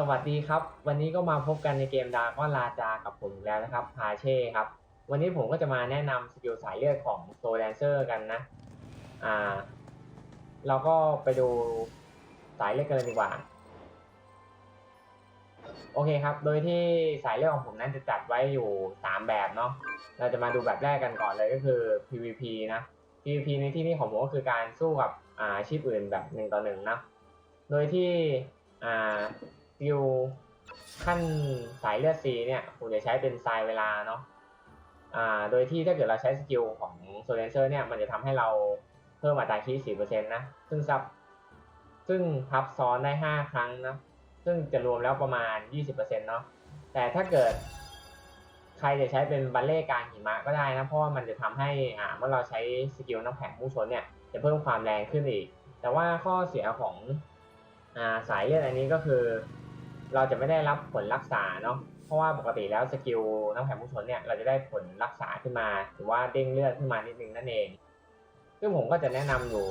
สวัสดีครับ วันนี้ก็มาพบกันในเกมดาก็ลาจากับผมแล้วนะครับพาเช่ครับ วันนี้ผมก็จะมาแนะนำสกิลสายเลือดของโซแดนเซอร์กันนะ อ่า เราก็ไปดูสายเลือดกันเลยดีกว่า โอเคครับ โดยที่สายเลือดของผมนั้นจะจัดไว้อยู่ 3 แบบเนาะ เราจะมาดูแบบแรกกันก่อนเลยก็คือ PVP นะ PVP ในที่นี้ของผมก็คือการสู้กับอาชีพอื่นแบบหนึ่งต่อหนึ่งนะ โดยที่อ่า กิลขั้นสายเลือด C เนี่ยผมจะใช้เป็นทรายเวลาเนาะอ่าโดยที่ถ้าเกิดเราใช้สกิลของโซเลนเซอร์เนี่ยมันจะทำให้เราเพิ่มอัตราคี4%นต์นะ ซึ่งซับซึ่งพับซ้อนได้5ครั้งนะ ซึ่งจะรวมแล้วประมาณ20%เปอร์เซ็นต์เนาะแต่ถ้าเกิดใครจะใช้เป็นบัลเล่กางหิมะก็ได้นะ เพราะว่ามันจะทำให้อ่าเมื่อเราใช้สกิลน้ำแข็งมุ่งชนเนี่ยจะเพิ่มความแรงขึ้นอีก แต่ว่าข้อเสียของอ่าสายเลือดอันนี้ก็คือ เราจะไม่ได้รับผลรักษาเนาะเพราะว่าปกติแล้วสกิลน้ำแข็งมุ่งชนเนี่ยเราจะได้ผลรักษาขึ้นมา หรือว่าเด้งเลือดขึ้นมานิดนึงนั่นเอง ซึ่งผมก็จะแนะนำอยู่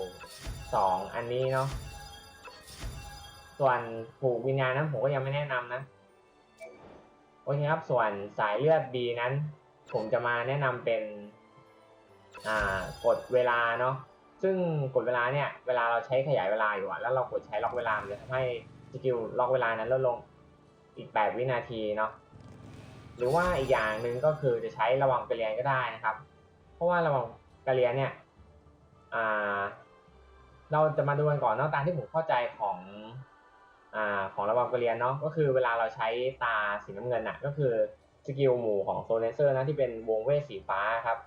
สองอันนี้เนาะส่วนผูกวิญญาณนั้นผมก็ยังไม่แนะนำนะโอเคครับส่วนสายเลือดดีนั้น ผมจะมาแนะนำเป็นอ่ากดเวลาเนาะซึ่งกดเวลาเนี่ยเวลาเราใช้ขยายเวลาอยู่อะแล้วเรากดใช้ล็อกเวลามันจะทำให้ สกิลล็อกเวลานั้นลดลงอีก 8 วินาทีเนาะหรือว่าอีกอย่างหนึ่งก็คือจะใช้ระวังกระเรียนก็ได้นะครับ เพราะว่าระวังกระเรียนเนี่ยเราจะมาดูกันก่อนเนาะตามที่ผมเข้าใจของอของระวังกระเรียนเนาะก็คือเวลาเราใช้ตาสีน้ำเงินอะก็คือสกิลหมู่ของโซเลนเซอร์นะที่เป็นวงเวทสีฟ้าครับ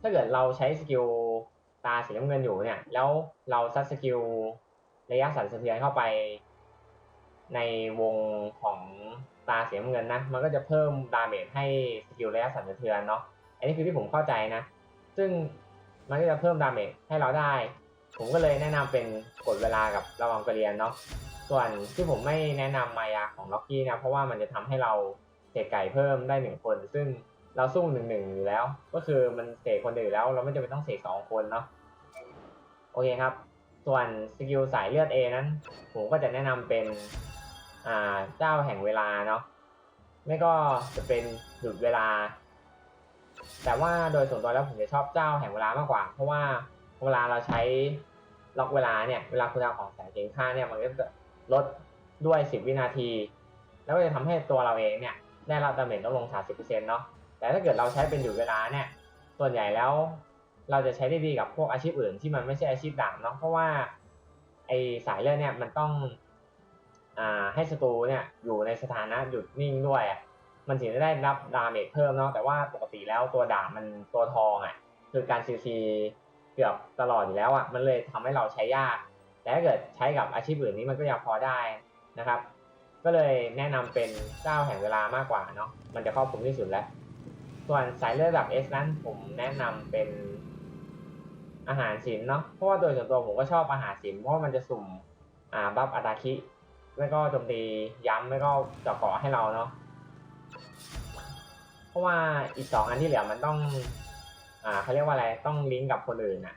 ถ้าเกิดเราใช้สกิลตาสีน้ำเงินอยู่เนี่ย แล้วเราซัดสกิล ระยะสั่นสะเทือนเข้าไป ในวงของตาเสีน้ำเงินนะ มันก็จะเพิ่มดาเมจให้สกิลระยะสั่นสะเทือนเนาะ อันนี้คือที่ผมเข้าใจนะ ซึ่งมันก็จะเพิ่มดาเมจให้เราได้ ผมก็เลยแนะนำเป็นกดเวลากับระวังกระเรียนเนาะ ส่วนที่ผมไม่แนะนำมายาของล็อกกี้นะ เพราะว่ามันจะทำให้เราเสกไก่เพิ่มได้หนึ่งคน ซึ่งเราสู้หนึ่งหนึ่งอยู่แล้ว ก็คือมันเสกคนอื่นแล้ว เราไม่จำเป็นต้องเสกสองคนเนาะ โอเคครับ ส่วนสกิลสายเลือด A นั้น ผมก็จะแนะนำเป็นอ่าเจ้าแห่งเวลาเนาะไม่ก็จะเป็นหยุดเวลา แต่ว่าโดยส่วนตัวแล้วผมจะชอบเจ้าแห่งเวลามากกว่า เพราะว่าเวลาเราใช้ล็อกเวลาเนี่ยเวลาคุณดาของแสงเทียงค่าเนี่ยมันก็จะลดด้วย 10 วินาที แล้วก็จะทำให้ตัวเราเองเนี่ยได้รับดาเมจลดลง 30%เนาะแต่ถ้าเกิดเราใช้เป็นหยุดเวลาเนี่ยส่วนใหญ่แล้ว เราจะใช้ได้ดีกับพวกอาชีพอื่นที่มันไม่ใช่อาชีพดาบเนาะเพราะว่าไอสายเลือดเนี่ยมันต้องอ่าให้ศัตรูเนี่ยอยู่ในสถานะหยุดนิ่งด้วย มันถึงจะได้รับดาเมจเพิ่มเนาะแต่ว่าปกติแล้วตัวดาบมันตัวทองอะคือการซีซีเกือบตลอดอยู่แล้วอะมันเลยทำให้เราใช้ยาก แต่ถ้าเกิดใช้กับอาชีพอื่นนี้มันก็ยังพอได้นะครับ ก็เลยแนะนำเป็นเจ้าแห่งเวลามากกว่าเนาะมันจะครอบคลุมที่สุดแล้ว ส่วนสายเลือดระดับ S นั้นผมแนะนำเป็น อาหารศิลป์เนาะเพราะว่าโดยส่วนตัวผมก็ชอบอาหารศิลป์เพราะมันจะสุ่มอ่าบัฟอาตาคิไม่ก็โจมตีย้ำไม่ก็เจาะเกาะให้เราเนาะเพราะว่าอีกสองอันที่เหลือมันต้อง อ่าเขาเรียกว่าอะไรต้องลิงก์กับคนอื่นน่ะ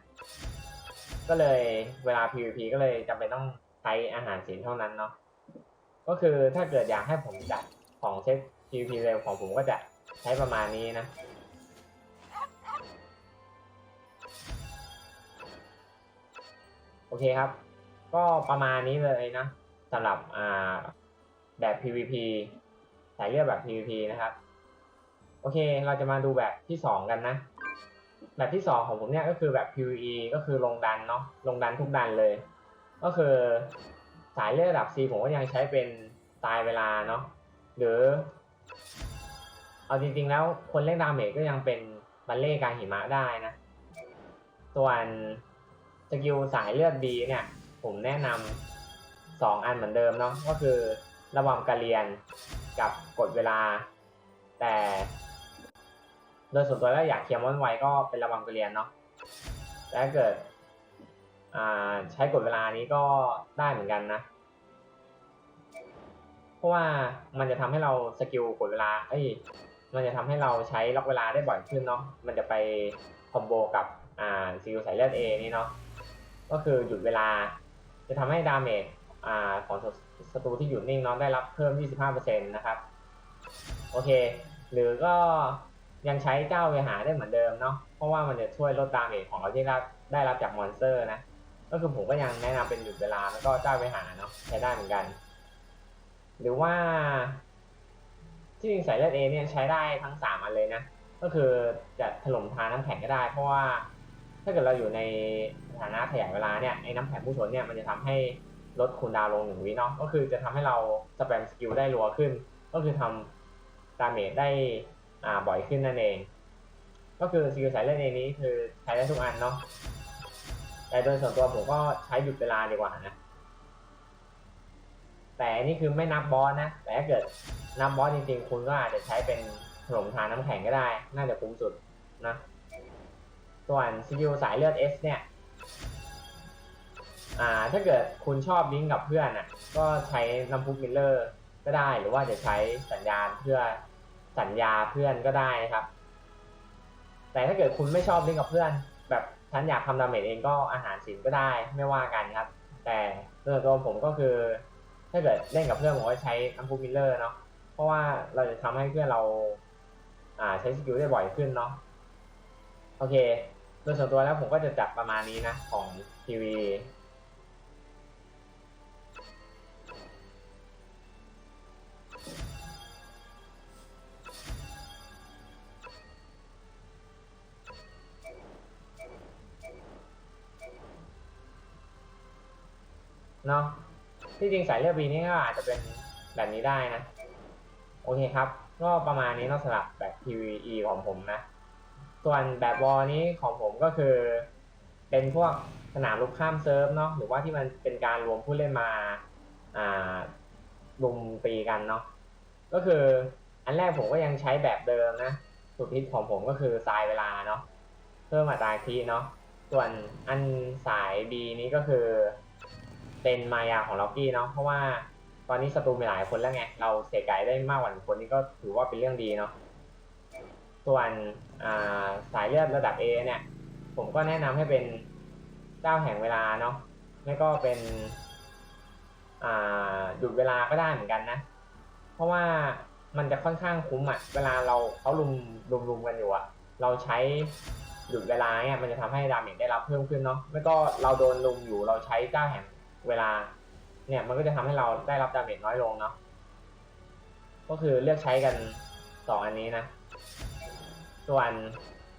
ก็เลยเวลา PVP ก็เลยจำเป็นต้องใช้อาหารศิลป์เท่านั้นเนาะก็คือถ้าเกิดอยากให้ผมจัดของเซต PVP เร็วของผมก็จะใช้ประมาณนี้นะ อเคครับ ก็ประมาณนี้เลยนะสำหรับอ่าแบบ PVP สายเลือดแบบ PVP นะครับ โอเค เราจะมาดูแบบที่สองกันนะ แบบที่สองของผมเนี่ยก็คือแบบ PVE ก็คือลงดันเนาะ ลงดันทุกดันเลย ก็คือสายเลือดระดับ C ผมก็ยังใช้เป็นตายเวลาเนาะ หรือ เอาจริงๆแล้วคนเล่นดาเมจก็ยังเป็นบัลเล่การหิมะได้นะ ส่วน กิลสายเลือดดีเนี่ย ผมแนะนำสองอันเหมือนเดิมเนาะก็คือระวังกระเรียนกับกดเวลา แต่ โดยส่วนตัวแล้วอยากเคลียร์มอนไวก็เป็นระวังกระเรียนเนาะแต่ถ้าเกิดใช้กดเวลานี้ก็ได้เหมือนกันนะ เพราะว่ามันจะทำให้เราสกิลกดเวลา เอ้ย มันจะทำให้เราใช้ล็อกเวลาได้บ่อยขึ้นเนาะ มันจะไปคอมโบกับอ่าสกิลสายเลือดเอนี่เนาะ ก็คือหยุดเวลา จะทำให้ดาเมจอ่าของศัตรูที่อยู่นิ่งเนาะได้รับเพิ่ม 25%นะครับ โอเค หรือก็ยังใช้เจ้าเวหาได้เหมือนเดิมเนาะ เพราะว่ามันจะช่วยลดดาเมจของเราที่ได้รับจากมอนสเตอร์นะ ก็คือผมก็ยังแนะนำเป็นหยุดเวลาแล้วก็เจ้าเวหาเนาะใช้ได้เหมือนกัน หรือว่า ที่จริงสายเลือดเอเนี่ยใช้ได้ทั้งสามอันเลยนะ ก็คือจะถล่มทานน้ำแข็งก็ได้ เพราะว่า ถ้าเกิดเราอยู่ในสถานะขยายเวลาเนี่ยไอ้น้ำแข็งผู้ชนเนี่ยมันจะทำให้ลดคูลดาวลงหนึ่งวิเนาะก็คือจะทำให้เราสแปมสกิลได้รัวขึ้น ก็คือทำดาเมจได้อ่าบ่อยขึ้นนั่นเอง ก็คือสกิลสายเล่นเองนี้คือใช้ได้ทุกอันเนาะแต่โดยส่วนตัวผมก็ใช้หยุดเวลาดีกว่านะแต่นี่คือไม่นับบอสนะ แต่ถ้าเกิดนับบอสจริงๆ คุณก็อาจจะใช้เป็นถล่มทานน้ำแข็งก็ได้ น่าจะคุ้มสุดนะ ส่วนสกิลสายเลือด S เนี่ย อ่า ถ้าเกิดคุณชอบลิงก์กับเพื่อนอะ ก็ใช้น้ำพุมิลเลอร์ก็ได้ หรือว่าจะใช้สัญญาณเพื่อสัญญาเพื่อนก็ได้ครับ แต่ถ้าเกิดคุณไม่ชอบลิงก์กับเพื่อน แบบฉันอยากทำดาเมจเองก็อาหารสินก็ได้ไม่ว่ากันครับ แต่โดยตัวผมก็คือ ถ้าเกิดเล่นกับเพื่อนผมก็ใช้น้ำพุมิลเลอร์เนาะ เพราะว่าเราจะทำให้เพื่อนเรา อ่าใช้สกิลได้บ่อยขึ้นเนาะ โอเค โดยส่วนตัวแล้วผมก็จะจัดประมาณนี้นะของทีวีเนาะที่จริงสายเลือดบีนี่ก็อาจจะเป็นแบบนี้ได้นะ โอเคครับ ก็ประมาณนี้เนอกสำหรับแบบ PVE ของผมนะ ส่วนแบบวอลนี้ของผมก็คือ เป็นพวกสนามลุกข้ามเซิร์ฟเนาะหรือว่าที่มันเป็นการรวมผู้เล่นมาอ่ารุมตีกันเนาะก็คืออันแรกผมก็ยังใช้แบบเดิมนะสุดทิศของผมก็คือทรายเวลาเนาะเพิ่มอัตราคีเนาะส่วนอันสาย B นี้ก็คือ เป็นมายาของล็อกกี้เนาะเพราะว่าตอนนี้ศัตรูมีหลายคนแล้วไง เราเสกไก่ได้มากกว่าหนึ่งคนนี่ก็ถือว่าเป็นเรื่องดีเนาะ ส่วนสายเลือดระดับ A เนี่ย ผมก็แนะนำให้เป็นเจ้าแห่งเวลาเนาะแล้วก็เป็นหยุดเวลาก็ได้เหมือนกันนะ เพราะว่ามันจะค่อนข้างคุ้มอะเวลาเราเขาลุมลุมลุมกันอยู่อะเราใช้หยุดเวลาเนี่ยมันจะทำให้ดาเมจได้รับเพิ่มขึ้นเนาะไม่ก็เราโดนลุมอยู่เราใช้เจ้าแห่งเวลา เนี่ยมันก็จะทำให้เราได้รับดาเมจน้อยลงเนาะก็คือเลือกใช้กันสองอันนี้นะ ส่วน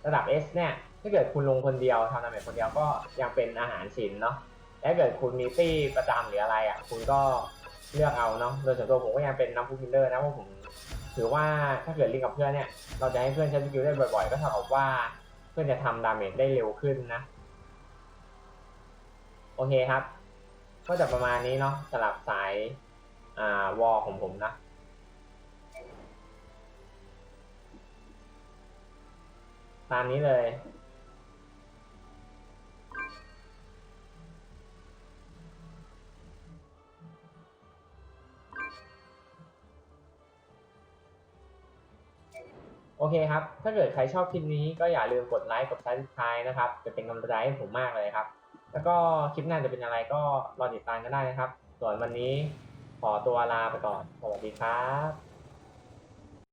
ระดับ S เนี่ยถ้าเกิดคุณลงคนเดียวทำดาเมจคนเดียวก็ยังเป็นอาหารศิลป์เนาะแต่ถ้าเกิดคุณมีตี้ประจำหรืออะไรอะ คุณก็เลือกเอาเนาะโดยส่วนตัวผมก็ยังเป็นน้ำพุพิลเลอร์นะเพราะผมถือว่าถ้าเกิดลิงกับเพื่อนเนี่ย เราจะให้เพื่อนใช้สกิลได้บ่อยๆ ก็เท่ากับว่าเพื่อนจะทำดาเมจได้เร็วขึ้นนะ โอเคครับ ก็จะประมาณนี้เนาะสลับสายอ่าวอของผมนะ ตามนี้เลย โอเคครับ ถ้าเกิดใครชอบคลิปนี้ก็อย่าลืมกดไลค์ กด subscribe นะครับ จะเป็นกำลังใจให้ผมมากเลยครับ แล้วก็คลิปหน้าจะเป็นอะไรก็รอติดตามกันได้นะครับ ส่วนวันนี้ขอตัวลาไปก่อน สวัสดีครับ